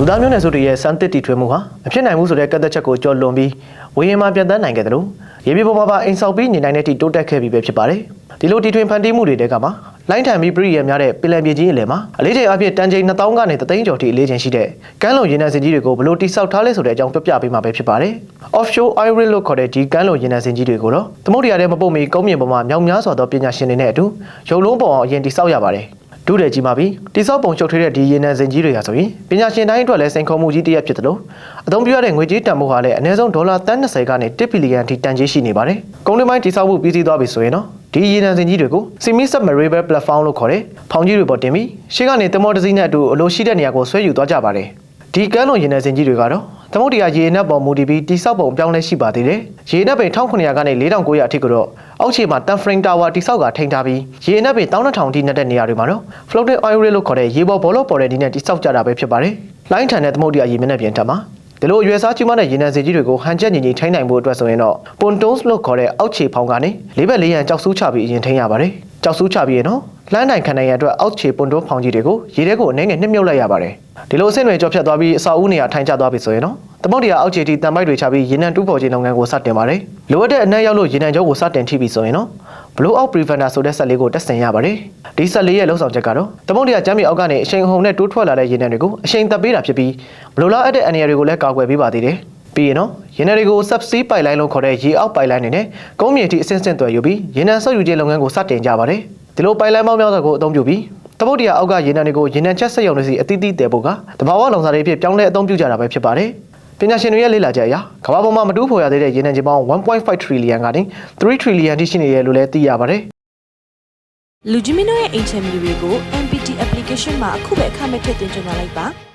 လူသားမျိုးနွယ်စုတွေရဲ့စမ်းသစ်တီထွေးမှုဟာမဖြစ်နိုင်ဘူးဆိုတဲ့ကန့်သက်ချက်ကိုကျော်လွန်ပြီးဝေရင်မှာပြန်တန်းနိုင်ခဲ့တယ်လို့ရေပြေပေါ်မှာပါအိမ်ဆောက်ပြီးနေနိုင်တဲ့တီတိုးတက်ခဲ့ပြီးပဲဖြစ်ပါတယ်ဒီလိုတီထွင်ဖန်တီးမှုတွေတဲကမှာလိုင်းထန်ပြီးပြည်ရများတဲ့ပင်လယ်မြေကြီးအလယ်မှာအလေးချိန်အဖြစ်တန်ချိန်2000ကနေ3000ကျော်ထိအလေးချိန်ရှိတဲ့ကမ်းလွန်ရေနံစင်ကြီးတွေကိုဘလို့တိဆောက်ထားလဲဆိုတဲ့အကြောင်းပြပြပေးမှာပဲဖြစ်ပါတယ် offshore oil rig လို့ခေါ်တဲ့ဒီကမ်းလွန်ရေနံစင်ကြီးတွေကိုတော့သမုဒ္ဒရာထဲမပုတ်မီကုန်းမြင့်ပေါ်မှာမြောက်များစွာသောပညာရှင်တွေနဲ့အတူရုံလုံးပေါ်အောင်အရင်တိဆောက်ရပါတယ် ဒုတယ်ကြီးမှာပြီးတိဆောက်ပုံချုပ်ထွေးတဲ့ဒီရေနံစင်ကြီးတွေဟာဆိုရင်ပညာရှင်တိုင်းအတွက်လည်းစိန်ခေါ်မှုကြီးတစ်ရပ်ဖြစ်တယ်လို့အသုံးပြုရတဲ့ငွေကြေးတန်ဖိုးဟာလည်းအနည်းဆုံးဒေါ်လာ30ကနေ1ဘီလီယံထိတန်ကြေးရှိနေပါတယ်။ကုန်တင်ပိုင်းတိဆောက်မှုပြီးစီးသွားပြီဆိုရင်တော့ဒီရေနံစင်ကြီးတွေကို Semi Submersible Platform လို့ခေါ်တဲ့ဖောင်ကြီးတွေပေါ်တင်ပြီးရှေ့ကနေသင်္ဘောတစ်စီးနဲ့အတူအလိုရှိတဲ့နေရာကိုဆွဲယူသွားကြပါတယ်။ဒီကမ်းလွန်ရေနံစင်ကြီးတွေကတော့ သမုဒ္ဒရာရေနက်ပေါ်မူတည်ပြီးတိဆောက်ပုံအပြောင်းလဲရှိပါသေးတယ်။ရေနက်ပင်1900ကနေ4900အထိကတော့အောက်ခြေမှာ Tan Frame Tower တိဆောက်ကထိန်းထားပြီးရေနက်ပင်12000ထိနဲ့တဲ့နေရာတွေမှာတော့ Floating Oil Rig လို့ခေါ်တဲ့ရေပေါ်ဘောလုံးပေါ်တဲ့ဒီနဲ့တိဆောက်ကြတာပဲဖြစ်ပါတယ်။လိုင်းထန်တဲ့သမုဒ္ဒရာရေမျက်နှာပြင်ထက်မှာဒီလိုအရွယ်စားကြီးမားတဲ့ရေနံစင်ကြီးတွေကိုဟန်ချက်ညီညီထိန်းနိုင်ဖို့အတွက်ဆိုရင်တော့ Pontoons လို့ခေါ်တဲ့အောက်ခြေဖောင်ကနေလေးဘက်လေးရန်ကြောက်ဆူးချပြီးအရင်ထိန်းရပါတယ်။ ကြောက်ဆူးချပြီးရင်တော့လှမ်းနိုင်ခံနိုင်ရန်အတွက်အောက်ခြေပွန်တွန်းဖောင်ကြီးတွေကိုရေထဲကိုအနှဲငယ်နှစ်မြုပ်လိုက်ရပါတယ်။ဒီလိုအဆင့်တွေကြော့ဖြတ်သွားပြီးအစာအုပ်နေရာထိုင်ချသွားပြီဆိုရင်တော့သမုဒ္ဒရာအောက်ခြေထိတံပိုက်တွေချပြီးရေနံတူးဖော်ခြင်းလုပ်ငန်းကိုစတင်ပါတယ်။လိုအပ်တဲ့အနက်ရောက်လို့ရေနံကြောကိုစတင်ထိပြီဆိုရင်တော့ blow out preventer ဆိုတဲ့ဆက်လေးကိုတက်ဆင်ရပါတယ်။ဒီဆက်လေးရဲ့လုံဆောင်ချက်ကတော့သမုဒ္ဒရာကျမ်းမြေအောက်ကနေအရှိန်အဟုန်နဲ့တိုးထွက်လာတဲ့ရေနံတွေကိုအရှိန်သက်ပေးတာဖြစ်ပြီးဘလိုလားအပ်တဲ့အန္တရာယ်တွေကိုလည်းကာကွယ်ပေးပါသေးတယ်။ ပြီးရင်တော့ရေနံတွေကို subsea pipeline လို့ခေါ်တဲ့ရေအောက် pipeline တွေနဲ့ကုန်းမြေအထိအဆင့်ဆင့်သွယ်ယူပြီးရေနံဆုပ်ယူခြင်းလုပ်ငန်းကိုစတင်ကြပါတယ်။ဒီလို pipeline ပေါင်းများစွာကိုအသုံးပြုပြီးသမုဒ္ဒရာအောက်ကရေနံတွေကိုရေနံချက်ဆက်ရုံတွေစီအသီးသီးတည်ဖို့ကတဘာဝလုံစားတွေဖြစ်ပြောင်းလဲအသုံးပြုကြတာပဲဖြစ်ပါတယ်။ပညာရှင်တွေရဲ့လေ့လာချက်အရကမ္ဘာပေါ်မှာမတူးဖော်ရသေးတဲ့ရေနံချေပေါင်း1.5 trillion ကနေ3 trillion ထိရှိနေတယ်လို့လည်းသိရပါတယ်။လူကြီးမင်းတို့ရဲ့အိမ်ချမ်းမြေတွေကို MPT application မှာအခုပဲအခမဲ့ထည့်သွင်းကြလာလိုက်ပါ